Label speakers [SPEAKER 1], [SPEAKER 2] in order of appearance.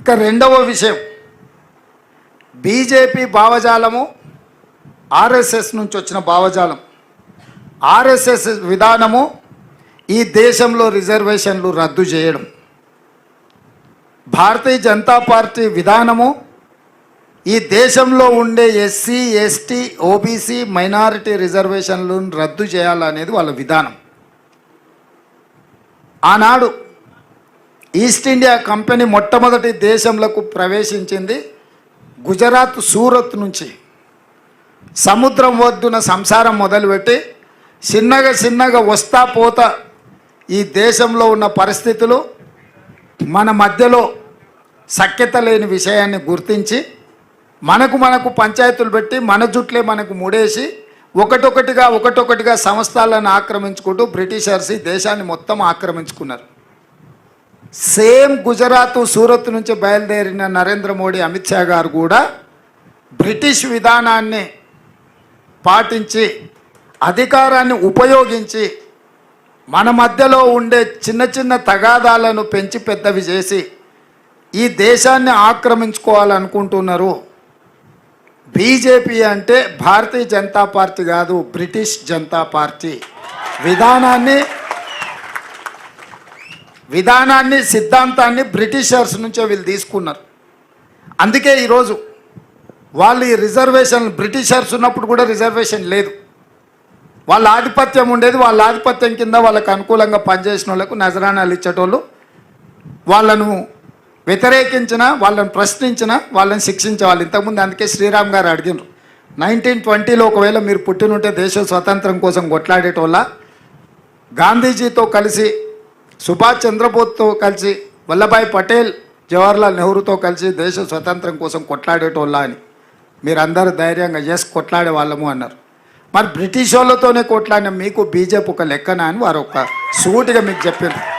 [SPEAKER 1] ఇక రెండవ విషయం. బీజేపీ భావజాలము ఆర్ఎస్ఎస్ నుంచి వచ్చిన భావజాలం. ఆర్ఎస్ఎస్ విధానము ఈ దేశంలో రిజర్వేషన్లు రద్దు చేయడం. భారతీయ జనతా పార్టీ విధానము ఈ దేశంలో ఉండే ఎస్సీ ఎస్టీ ఓబీసీ మైనారిటీ రిజర్వేషన్లను రద్దు చేయాలనేది వాళ్ళ విధానం. ఆనాడు ఈస్ట్ ఇండియా కంపెనీ మొట్టమొదటి దేశంలోకి ప్రవేశించింది గుజరాత్ సూరత్ నుంచి. సముద్రం ఒడ్డున సంసారం మొదలుపెట్టి చిన్నగా చిన్నగా వస్తా పోతా ఈ దేశంలో ఉన్న పరిస్థితులు మన మధ్యలో సఖ్యత లేని విషయాన్ని గుర్తించి మనకు మనకు పంచాయతీలు పెట్టి మన జుట్లే మనకు ముడేసి ఒకటొకటిగా ఒకటొకటిగా సంస్థలను ఆక్రమించుకుంటూ బ్రిటిషర్స్ ఈ దేశాన్ని మొత్తం ఆక్రమించుకున్నారు. సేమ్ గుజరాత్ సూరత్ నుంచి బయలుదేరిన నరేంద్ర మోడీ అమిత్ షా గారు కూడా బ్రిటిష్ విధానాన్ని పాటించి అధికారాన్ని ఉపయోగించి మన మధ్యలో ఉండే చిన్న చిన్న తగాదాలను పెంచి పెద్దవి చేసి ఈ దేశాన్ని ఆక్రమించుకోవాలనుకుంటున్నారు. బీజేపీ అంటే భారతీయ జనతా పార్టీ కాదు బ్రిటిష్ జనతా పార్టీ. విధానాన్ని విధానాన్ని సిద్ధాంతాన్ని బ్రిటిషర్స్ నుంచే వీళ్ళు తీసుకున్నారు. అందుకే ఈరోజు వాళ్ళు ఈ రిజర్వేషన్ బ్రిటిషర్స్ ఉన్నప్పుడు కూడా రిజర్వేషన్ లేదు. వాళ్ళ ఆధిపత్యం ఉండేది వాళ్ళ ఆధిపత్యం కింద వాళ్ళకు అనుకూలంగా పనిచేసిన వాళ్ళకు నజరానాలు ఇచ్చేటోళ్ళు వాళ్ళను వ్యతిరేకించిన వాళ్ళని ప్రశ్నించిన వాళ్ళని శిక్షించేవాళ్ళు ఇంతకుముందు అందుకే శ్రీరామ్ గారు అడిగినారు నైన్టీన్ ట్వంటీలో ఒకవేళ మీరు పుట్టినుంటే దేశ స్వతంత్రం కోసం కొట్లాడేటోళ్ళ గాంధీజీతో కలిసి సుభాష్ చంద్రబోస్తో కలిసి వల్లభాయ్ పటేల్ జవహర్లాల్ నెహ్రూతో కలిసి దేశ స్వతంత్రం కోసం కొట్లాడేటోళ్ళ అని. మీరందరూ ధైర్యంగా ఎస్ కొట్లాడే వాళ్ళము అన్నారు. మరి బ్రిటిష్ వాళ్ళతోనే కొట్లాడిన మీకు బీజేపీ ఒక లెక్కన అని వారు ఒక సూటిగా మీకు చెప్పారు